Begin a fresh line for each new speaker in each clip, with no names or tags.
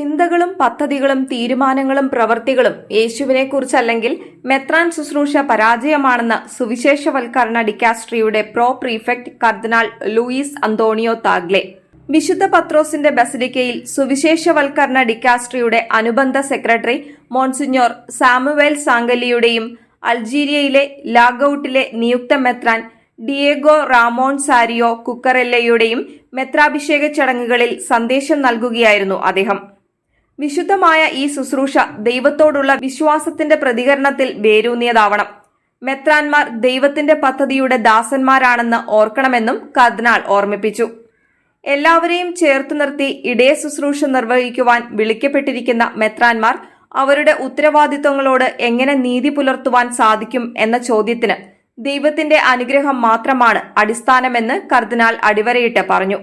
ചിന്തകളും പദ്ധതികളും തീരുമാനങ്ങളും പ്രവൃത്തികളും യേശുവിനെക്കുറിച്ചല്ലെങ്കിൽ മെത്രാൻ ശുശ്രൂഷ പരാജയമാണെന്ന് സുവിശേഷവൽക്കരണ ഡിക്കാസ്ട്രിയുടെ പ്രോ പ്രീഫെക്ട് കർദിനാൾ ലൂയിസ് അന്തോണിയോ താഗ്ലെ. വിശുദ്ധ പത്രോസിന്റെ ബസിലിക്കയിൽ സുവിശേഷവൽക്കരണ ഡിക്കാസ്ട്രിയുടെ അനുബന്ധ സെക്രട്ടറി മോൺസിഞ്ഞോർ സാമുവേൽ സാങ്കലിയുടെയും അൾജീരിയയിലെ ലാഗൌട്ടിലെ നിയുക്ത മെത്രാൻ ഡിയേഗോ റാമോൺ സാരിയോ കുക്കറെല്ലയുടെയും മെത്രാഭിഷേക ചടങ്ങുകളിൽ സന്ദേശം നൽകുകയായിരുന്നു അദ്ദേഹം. വിശുദ്ധമായ ഈ ശുശ്രൂഷ ദൈവത്തോടുള്ള വിശ്വാസത്തിന്റെ പ്രതികരണത്തിൽ വേരൂന്നിയതാവണം. മെത്രാൻമാർ ദൈവത്തിന്റെ പദ്ധതിയുടെ ദാസന്മാരാണെന്ന് ഓർക്കണമെന്നും കർദിനാൾ ഓർമ്മിപ്പിച്ചു. എല്ലാവരെയും ചേർത്തു നിർത്തി ഇടയ ശുശ്രൂഷ നിർവഹിക്കുവാൻ വിളിക്കപ്പെട്ടിരിക്കുന്ന മെത്രാൻമാർ അവരുടെ ഉത്തരവാദിത്വങ്ങളോട് എങ്ങനെ നീതി പുലർത്തുവാൻ സാധിക്കും എന്ന ചോദ്യത്തിന് ദൈവത്തിന്റെ അനുഗ്രഹം മാത്രമാണ് അടിസ്ഥാനമെന്ന് കർദിനാൾ അടിവരയിട്ട് പറഞ്ഞു.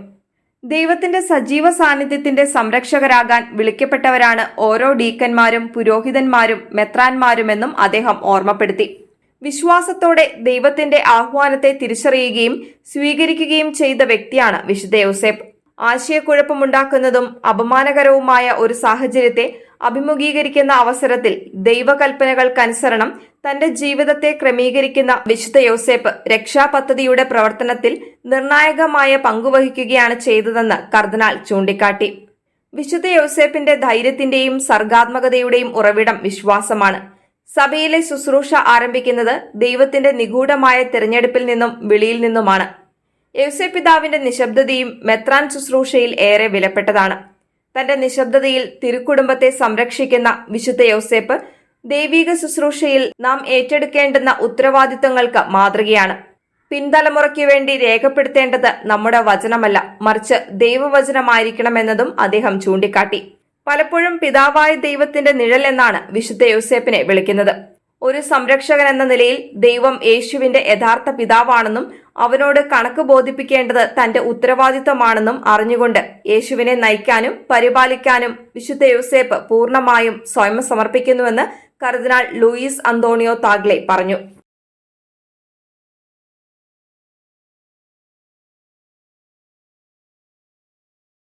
ദൈവത്തിന്റെ സജീവ സാന്നിധ്യത്തിന്റെ സംരക്ഷകരാകാൻ വിളിക്കപ്പെട്ടവരാണ് ഓരോ ഡീക്കന്മാരും പുരോഹിതന്മാരും മെത്രാന്മാരുമെന്നും അദ്ദേഹം ഓർമ്മപ്പെടുത്തി. വിശ്വാസത്തോടെ ദൈവത്തിന്റെ ആഹ്വാനത്തെ തിരിച്ചറിയുകയും സ്വീകരിക്കുകയും ചെയ്ത വ്യക്തിയാണ് വിശുദ്ധ യോസേപ്പ്. ആശയക്കുഴപ്പമുണ്ടാക്കുന്നതും അപമാനകരവുമായ ഒരു സാഹചര്യത്തെ അഭിമുഖീകരിക്കുന്ന അവസരത്തിൽ ദൈവകൽപ്പനകൾക്കനുസരണം തന്റെ ജീവിതത്തെ ക്രമീകരിക്കുന്ന വിശുദ്ധ യോസേപ്പ് രക്ഷാപദ്ധതിയുടെ പ്രവർത്തനത്തിൽ നിർണായകമായ പങ്കുവഹിക്കുകയാണ് ചെയ്തതെന്ന് കർദിനാൾ ചൂണ്ടിക്കാട്ടി. വിശുദ്ധ യോസേപ്പിന്റെ ധൈര്യത്തിന്റെയും സർഗാത്മകതയുടെയും ഉറവിടം വിശ്വാസമാണ്. സഭയിലെ ശുശ്രൂഷ ആരംഭിക്കുന്നത് ദൈവത്തിന്റെ നിഗൂഢമായ തിരഞ്ഞെടുപ്പിൽ നിന്നും വിളിയിൽ നിന്നുമാണ്. യോസേപ്പിതാവിന്റെ നിശബ്ദതയും മെത്രാൻ ശുശ്രൂഷയിൽ ഏറെ വിലപ്പെട്ടതാണ്. തന്റെ നിശബ്ദതയിൽ തിരുക്കുടുംബത്തെ സംരക്ഷിക്കുന്ന വിശുദ്ധ യോസേപ്പ് ദൈവിക ശുശ്രൂഷയിൽ നാം ഏറ്റെടുക്കേണ്ടുന്ന ഉത്തരവാദിത്തങ്ങൾക്ക് മാതൃകയാണ്. പിൻതലമുറയ്ക്ക് വേണ്ടി രേഖപ്പെടുത്തേണ്ടത് നമ്മുടെ വചനമല്ല മറിച്ച് ദൈവവചനമായിരിക്കണമെന്നതും അദ്ദേഹം ചൂണ്ടിക്കാട്ടി. പലപ്പോഴും പിതാവായ ദൈവത്തിന്റെ നിഴൽ എന്നാണ് വിശുദ്ധ യോസേപ്പിനെ വിളിക്കുന്നത്. ഒരു സംരക്ഷകൻ എന്ന നിലയിൽ ദൈവം യേശുവിന്റെ യഥാർത്ഥ പിതാവാണെന്നും അവനോട് കണക്ക് ബോധിപ്പിക്കേണ്ടത് തന്റെ ഉത്തരവാദിത്തമാണെന്നും അറിഞ്ഞുകൊണ്ട് യേശുവിനെ നയിക്കാനും പരിപാലിക്കാനും വിശുദ്ധ യോസേപ്പ് പൂർണമായും സ്വയം സമർപ്പിക്കുന്നുവെന്ന് കർദിനാൾ ലൂയിസ് അന്തോണിയോ താഗ്ലെ പറഞ്ഞു.